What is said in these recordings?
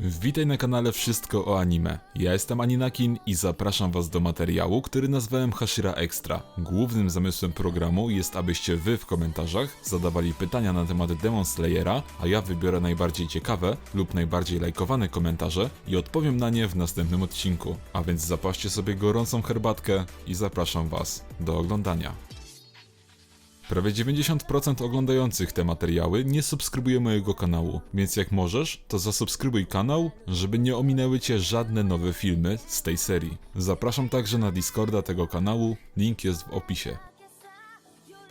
Witaj na kanale Wszystko o Anime. Ja jestem Aninakin i zapraszam was do materiału, który nazwałem Hashira Extra. Głównym zamysłem programu jest, abyście wy w komentarzach zadawali pytania na temat Demon Slayera, a ja wybiorę najbardziej ciekawe lub najbardziej lajkowane komentarze i odpowiem na nie w następnym odcinku. A więc zapaście sobie gorącą herbatkę i zapraszam was do oglądania. Prawie 90% oglądających te materiały nie subskrybuje mojego kanału, więc jak możesz, to zasubskrybuj kanał, żeby nie ominęły cię żadne nowe filmy z tej serii. Zapraszam także na Discorda tego kanału, link jest w opisie.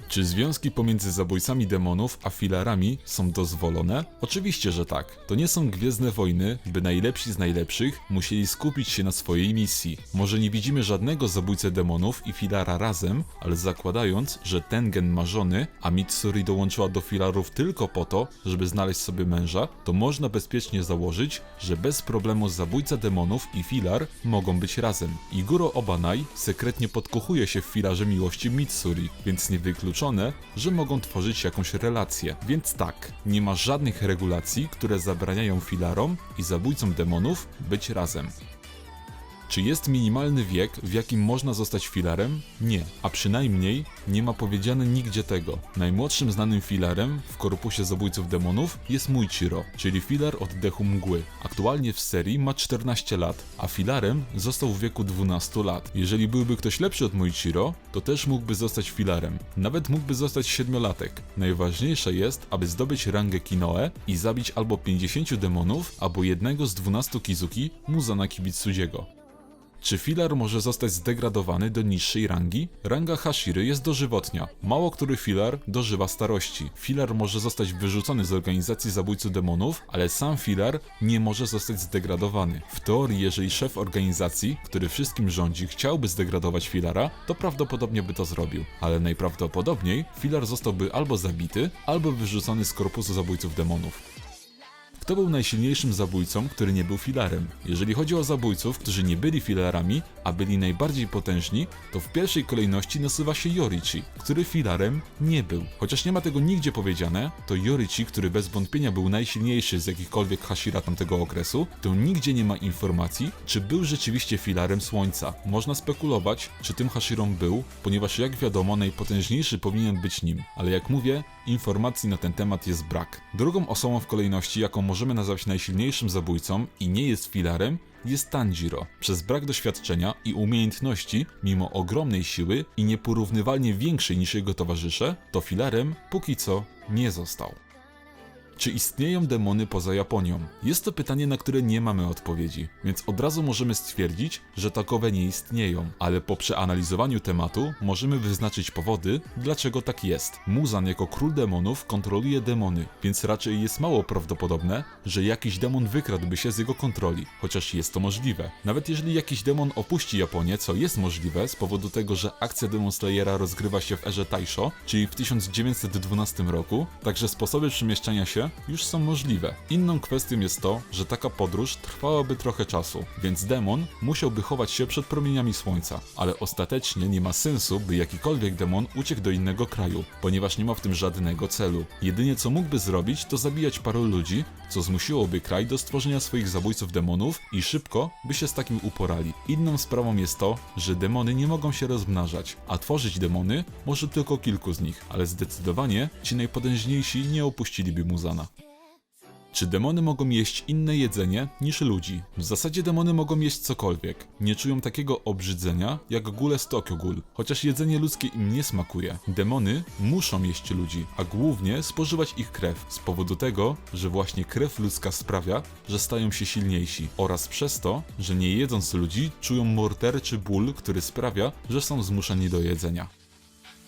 Czy związki pomiędzy zabójcami demonów a filarami są dozwolone? Oczywiście, że tak. To nie są gwiezdne wojny, by najlepsi z najlepszych musieli skupić się na swojej misji. Może nie widzimy żadnego zabójcę demonów i filara razem, ale zakładając, że Tengen ma żony, a Mitsuri dołączyła do filarów tylko po to, żeby znaleźć sobie męża, to można bezpiecznie założyć, że bez problemu zabójca demonów i filar mogą być razem. Iguro Obanai sekretnie podkochuje się w filarze miłości Mitsuri, więc nie że mogą tworzyć jakąś relację. Więc tak, nie ma żadnych regulacji, które zabraniają filarom i zabójcom demonów być razem. Czy jest minimalny wiek, w jakim można zostać filarem? Nie, a przynajmniej nie ma powiedziane nigdzie tego. Najmłodszym znanym filarem w korpusie zabójców demonów jest Muichiro, czyli filar oddechu mgły. Aktualnie w serii ma 14 lat, a filarem został w wieku 12 lat. Jeżeli byłby ktoś lepszy od Muichiro, to też mógłby zostać filarem. Nawet mógłby zostać siedmiolatek. Najważniejsze jest, aby zdobyć rangę Kinoe i zabić albo 50 demonów, albo jednego z 12 Kizuki Muzana Kibitsujiego. Czy filar może zostać zdegradowany do niższej rangi? Ranga Hashiry jest dożywotnia. Mało który filar dożywa starości. Filar może zostać wyrzucony z organizacji zabójców demonów, ale sam filar nie może zostać zdegradowany. W teorii, jeżeli szef organizacji, który wszystkim rządzi, chciałby zdegradować filara, to prawdopodobnie by to zrobił. Ale najprawdopodobniej filar zostałby albo zabity, albo wyrzucony z korpusu zabójców demonów. Kto był najsilniejszym zabójcą, który nie był filarem? Jeżeli chodzi o zabójców, którzy nie byli filarami, a byli najbardziej potężni, to w pierwszej kolejności nasuwa się Yorichi, który filarem nie był. Chociaż nie ma tego nigdzie powiedziane, to Yorichi, który bez wątpienia był najsilniejszy z jakichkolwiek Hashira tamtego okresu, to nigdzie nie ma informacji, czy był rzeczywiście filarem Słońca. Można spekulować, czy tym Hashirą był, ponieważ jak wiadomo najpotężniejszy powinien być nim, ale jak mówię, informacji na ten temat jest brak. Drugą osobą w kolejności, jaką możemy nazwać najsilniejszym zabójcą i nie jest filarem, jest Tanjiro. Przez brak doświadczenia i umiejętności, mimo ogromnej siły i nieporównywalnie większej niż jego towarzysze, to filarem póki co nie został. Czy istnieją demony poza Japonią? Jest to pytanie, na które nie mamy odpowiedzi, więc od razu możemy stwierdzić, że takowe nie istnieją, ale po przeanalizowaniu tematu możemy wyznaczyć powody, dlaczego tak jest. Muzan jako król demonów kontroluje demony, więc raczej jest mało prawdopodobne, że jakiś demon wykradłby się z jego kontroli, chociaż jest to możliwe. Nawet jeżeli jakiś demon opuści Japonię, co jest możliwe z powodu tego, że akcja Demon Slayera rozgrywa się w erze Taisho, czyli w 1912 roku, także sposoby przemieszczania się już są możliwe. Inną kwestią jest to, że taka podróż trwałaby trochę czasu, więc demon musiałby chować się przed promieniami słońca, ale ostatecznie nie ma sensu, by jakikolwiek demon uciekł do innego kraju, ponieważ nie ma w tym żadnego celu. Jedynie co mógłby zrobić, to zabijać paru ludzi, co zmusiłoby kraj do stworzenia swoich zabójców demonów i szybko by się z takim uporali. Inną sprawą jest to, że demony nie mogą się rozmnażać, a tworzyć demony może tylko kilku z nich, ale zdecydowanie ci najpotężniejsi nie opuściliby Czy demony mogą jeść inne jedzenie niż ludzi? W zasadzie demony mogą jeść cokolwiek. Nie czują takiego obrzydzenia jak góle z Tokyo Ghoul, chociaż jedzenie ludzkie im nie smakuje. Demony muszą jeść ludzi, a głównie spożywać ich krew, z powodu tego, że właśnie krew ludzka sprawia, że stają się silniejsi oraz przez to, że nie jedząc ludzi czują morderczy ból, który sprawia, że są zmuszeni do jedzenia.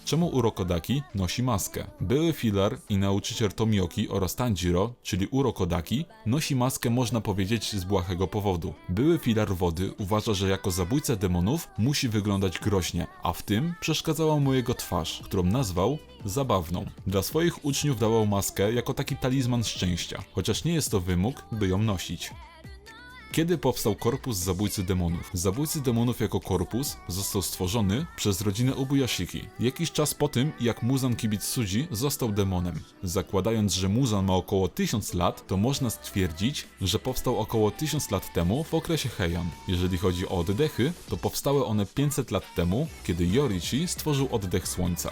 Czemu Urokodaki nosi maskę? Były filar i nauczyciel Tomioki oraz Tanjiro, czyli Urokodaki, nosi maskę można powiedzieć z błahego powodu. Były filar wody uważa, że jako zabójca demonów musi wyglądać groźnie, a w tym przeszkadzała mu jego twarz, którą nazwał zabawną. Dla swoich uczniów dawał maskę jako taki talizman szczęścia, chociaż nie jest to wymóg, by ją nosić. Kiedy powstał korpus zabójcy demonów? Zabójcy demonów jako korpus został stworzony przez rodzinę Ubuyashiki. Jakiś czas po tym, jak Muzan Kibitsuji został demonem. Zakładając, że Muzan ma około 1000 lat, to można stwierdzić, że powstał około 1000 lat temu w okresie Heian. Jeżeli chodzi o oddechy, to powstały one 500 lat temu, kiedy Yorichi stworzył oddech słońca.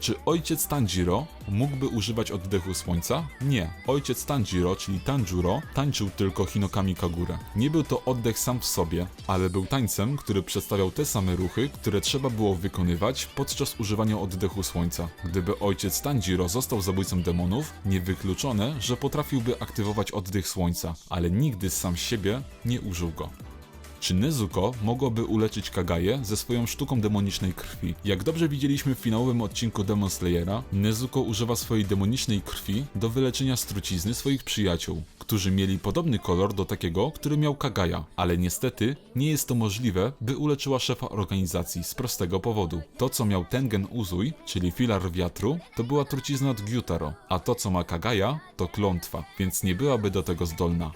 Czy ojciec Tanjiro mógłby używać oddechu słońca? Nie. Ojciec Tanjiro, czyli Tanjuro, tańczył tylko Hinokami Kagurę. Nie był to oddech sam w sobie, ale był tańcem, który przedstawiał te same ruchy, które trzeba było wykonywać podczas używania oddechu słońca. Gdyby ojciec Tanjiro został zabójcą demonów, niewykluczone, że potrafiłby aktywować oddech słońca, ale nigdy sam siebie nie użył go. Czy Nezuko mogłoby uleczyć Kagaję ze swoją sztuką demonicznej krwi? Jak dobrze widzieliśmy w finałowym odcinku Demon Slayera, Nezuko używa swojej demonicznej krwi do wyleczenia strucizny swoich przyjaciół, którzy mieli podobny kolor do takiego, który miał Kagaja, ale niestety nie jest to możliwe, by uleczyła szefa organizacji z prostego powodu. To co miał Tengen Uzui, czyli filar wiatru, to była trucizna od Gyutaro, a to co ma Kagaja, to klątwa, więc nie byłaby do tego zdolna.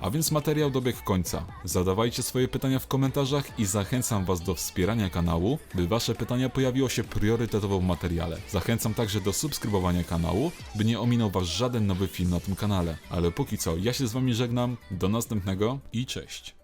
A więc materiał dobiegł końca. Zadawajcie swoje pytania w komentarzach i zachęcam Was do wspierania kanału, by Wasze pytania pojawiło się priorytetowo w materiale. Zachęcam także do subskrybowania kanału, by nie ominął Was żaden nowy film na tym kanale. Ale póki co, ja się z Wami żegnam, do następnego i cześć.